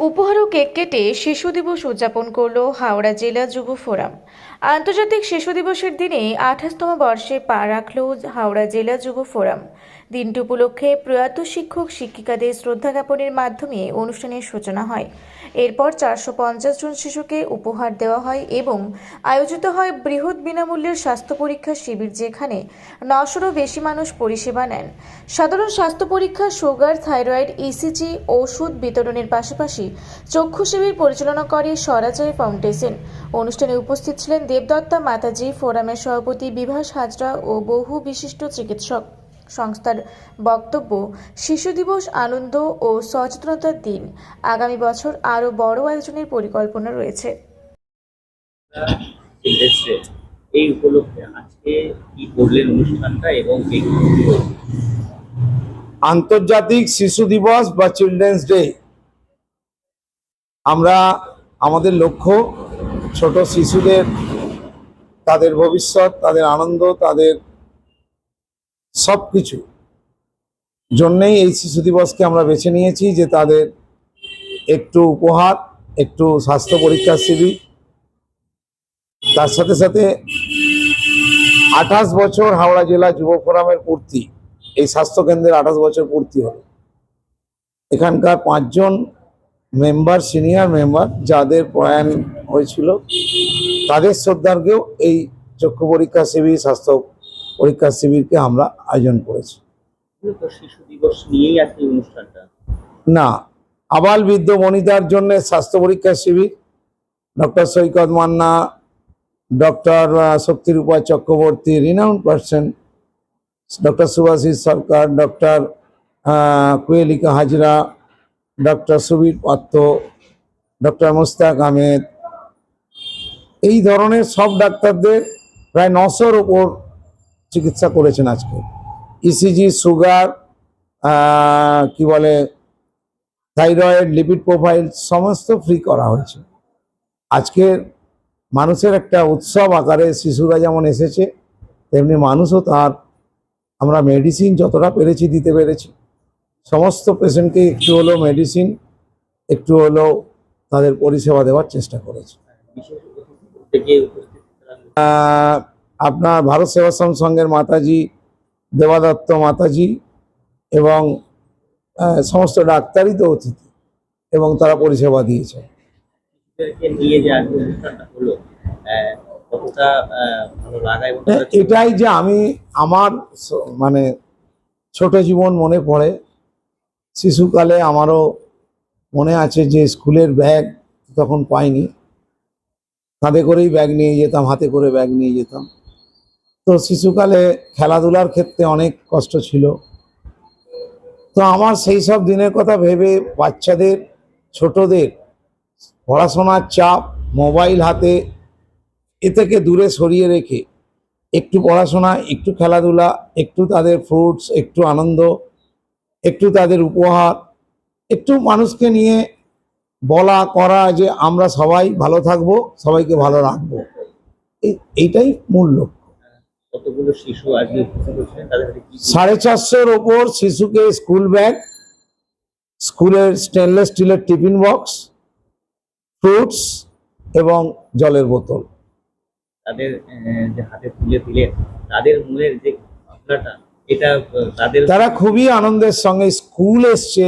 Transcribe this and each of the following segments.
উপহার ও কেক কেটে শিশু দিবস উদযাপন করল হাওড়া জেলা যুব ফোরাম। আন্তর্জাতিক শিশু দিবসের দিনে আঠাশতম বর্ষে পা রাখল হাওড়া জেলা যুব ফোরাম। দিনটি উপলক্ষে প্রয়াত শিক্ষক শিক্ষিকাদের শ্রদ্ধা জ্ঞাপনের মাধ্যমে অনুষ্ঠানের সূচনা হয়। এরপর চারশো পঞ্চাশ জন শিশুকে উপহার দেওয়া হয় এবং আয়োজিত হয় বৃহৎ বিনামূল্যের স্বাস্থ্য পরীক্ষা শিবির যেখানে নশোরও বেশি মানুষ পরিষেবা নেন। সাধারণ স্বাস্থ্য পরীক্ষা, সুগার, থাইরয়েড ইসিজি ওষুধ বিতরণের পাশাপাশি চক্ষু শিবির পরিচালনা করে স্বরাজয় ফাউন্ডেশন অনুষ্ঠানে উপস্থিত ছিলেন দেবদত্তা মাতাজি, ফোরামের সভাপতি বিভাস হাজরা ও বহু বিশিষ্ট চিকিৎসক। সংস্থার বক্তব্য শিশু দিবস আনন্দ ও সচেতনতার দিন। আগামী বছর আরও বড় আয়োজনের পরিকল্পনা রয়েছে। এই উপলক্ষে আজকে কি করলেন অনুষ্ঠানটা এবং? আন্তর্জাতিক শিশু দিবস বা চিলড্রেন্স ডে। আমরা আমাদের লক্ষ্য ছোট শিশুদের তাদের ভবিষ্যৎ তাদের আনন্দ তাদের সব কিছু জন্যেই এই শিশু দিবসকে আমরা বেছে নিয়েছি যে তাদের একটু উপহার, একটু স্বাস্থ্য পরীক্ষা শিবির। তার সাথে সাথে আঠাশ বছর হাওড়া জেলা যুব ফোরামের পূর্তি, এই স্বাস্থ্যকেন্দ্রের আঠাশ বছর পূর্তি হলো এখানকার পাঁচজন মেম্বার, সিনিয়র মেম্বার, যাদের প্রয়াণ হয়েছিল, তাদের শ্রদ্ধার্ঘেও এই চক্ষু পরীক্ষা শিবির, স্বাস্থ্য পরীক্ষা শিবিরকে আমরা আয়োজন করেছি। না আবাল বৃদ্ধ বনিতার জন্য স্বাস্থ্য পরীক্ষা শিবির। Doctor Saikat Manna doctor Shaktirupa Chakraborty renowned person doctor Subhashis Sarkar doctor Kuelika Hazra doctor Subir Patra doctor Mustaq Ahmed. এই ধরনের সব ডাক্তারদের প্রায় নশোর ওপর চিকিৎসা করেছেন আজকে। ইসিজি সুগার কি বলে থাইরয়েড লিপিড প্রোফাইল সমস্ত ফ্রি করা হয়েছে। আজকের মানুষের একটা উৎসব আকারে শিশুরা যেমন এসেছে তেমনি মানুষও তার আমরা মেডিসিন যতটা পেরেছি দিতে পেরেছি। সমস্ত পেশেন্টকে একটু হলেও মেডিসিন একটু হলেও তাদের পরিষেবা দেওয়ার চেষ্টা করেছি। আপনার ভারত সেবাশ্রম সংঘের মাতাজি দেবাদত্ত মাতাজি এবং সমস্ত ডাক্তারই তো অতিথি এবং তারা পরিষেবা দিয়েছে এটাই যে আমি আমার মানে ছোট জীবন মনে পড়ে। শিশুকালে আমারও মনে আছে যে স্কুলের ব্যাগ তখন পাইনি। কাঁধে করেই ব্যাগ নিয়ে যেতাম হাতে করে ব্যাগ নিয়ে যেতাম। তো শিশুকালে খেলাধুলার ক্ষেত্রে অনেক কষ্ট ছিল। তো আমার সেই সব দিনের কথা ভেবে বাচ্চাদের, ছোটদের পড়াশোনার চাপ মোবাইল হাতে এ থেকে দূরে সরিয়ে রেখে একটু পড়াশোনা, একটু খেলাধুলা, একটু তাদের ফ্রুটস একটু আনন্দ, একটু তাদের উপহার, একটু মানুষকে নিয়ে বলা, করা যে আমরা সবাই ভালো থাকব, সবাইকে ভালো রাখব। এই- এইটাই মূল লক্ষ্য। কতগুলো শিশু আজকে সাড়ে চারশোর ওপর শিশুকে স্কুল ব্যাগ স্কুলের স্টেনলেস স্টিলের টিফিন বক্স ফ্রুটস এবং জলের বোতল। তাদের যে হাতে তুলে দিলেন তাদের মনের যে ভাবনাটা এটা তাদের তারা খুবই আনন্দের সঙ্গে স্কুল এসছে।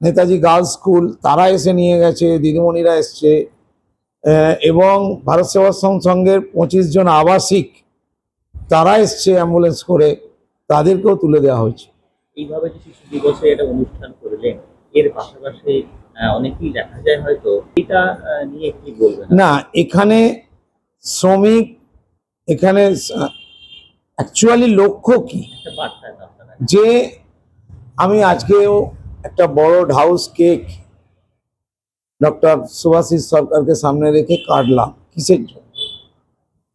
নেতাজি গার্লস স্কুল তারা এসে নিয়ে গেছে দিদিমণিরা এসছে। এবং ভারত সেবাশ্রম সংঘের পঁচিশ জন আবাসিক তারা এসছে অ্যাম্বুলেন্স করে তাদেরকেও তুলে দেওয়া হয়েছে। এইভাবে যে শিশু দিবসে এটা অনুষ্ঠান করলেন এর পাশাপাশি অনেকেই দেখা যায় হয়তো এটা নিয়ে কি বলবেন? না এখানে শ্রমিক এখানে অ্যাকচুয়ালি লক্ষ্য কি? যে আমি আজকেও একটা বড় হাউস কেক ডক্টর সুভাষিস সরকারকে সামনে রেখে কাটলাম। কিসের জন্য?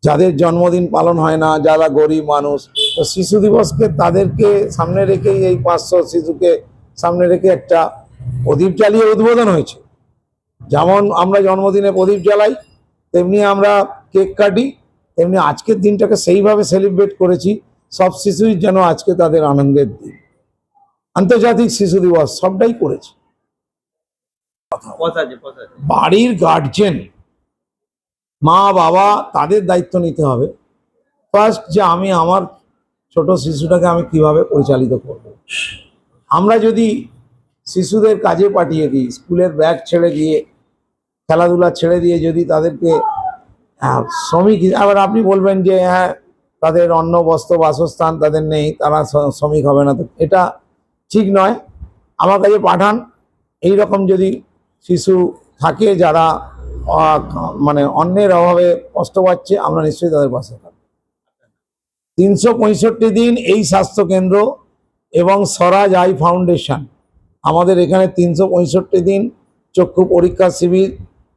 যাদের জন্মদিন পালন হয় না যারা গরিব মানুষ তো শিশু দিবসকে তাদেরকে সামনে রেখেই এই পাঁচশো শিশুকে সামনে রেখে একটা প্রদীপ জ্বালিয়ে উদ্বোধন হয়েছে। যেমন আমরা জন্মদিনে প্রদীপ জ্বালাই তেমনি আমরা কেক কাটি তেমনি আজকের দিনটাকে সেইভাবে সেলিব্রেট করেছি সব শিশুই যেন আজকে তাদের আনন্দের দিন। আন্তর্জাতিক শিশু দিবস সবটাই করেছি। বাড়ির গার্জেন মা, বাবা তাদের দায়িত্ব নিতে হবে। ফার্স্ট যে আমি আমার ছোট শিশুটাকে আমি কীভাবে পরিচালিত করব। আমরা যদি শিশুদের কাজে পাঠিয়ে দিই, স্কুলের ব্যাগ ছেড়ে দিয়ে, খেলাধুলা ছেড়ে দিয়ে যদি তাদেরকে শ্রমিক আবার আপনি বলবেন যে হ্যাঁ তাদের অন্ন, বস্ত্র, বাসস্থান তাদের নেই, তারা শ্রমিক হবে না এটা ঠিক নয়। আমার কাছে পাঠান। এই রকম যদি শিশু থাকে যারা মানে অন্যের অভাবে কষ্ট পাচ্ছে আমরা নিশ্চয়ই তাদের পাশে থাকব। তিনশো পঁয়ষট্টি দিন এই স্বাস্থ্যকেন্দ্র এবং স্বরাজ আই ফাউন্ডেশন। আমাদের এখানে তিনশো পঁয়ষট্টি দিন চক্ষু পরীক্ষা শিবির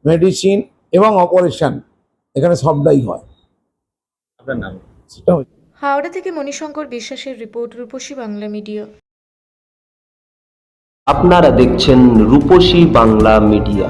মেডিসিন এবং অপারেশন এখানে সবটাই হয়। আপনার নাম? সেটা হচ্ছে। হাওড়া থেকে মণিশঙ্কর বিশ্বাসের রিপোর্ট রূপসী বাংলা মিডিয়া। আপনারা দেখছেন রূপসী বাংলা মিডিয়া।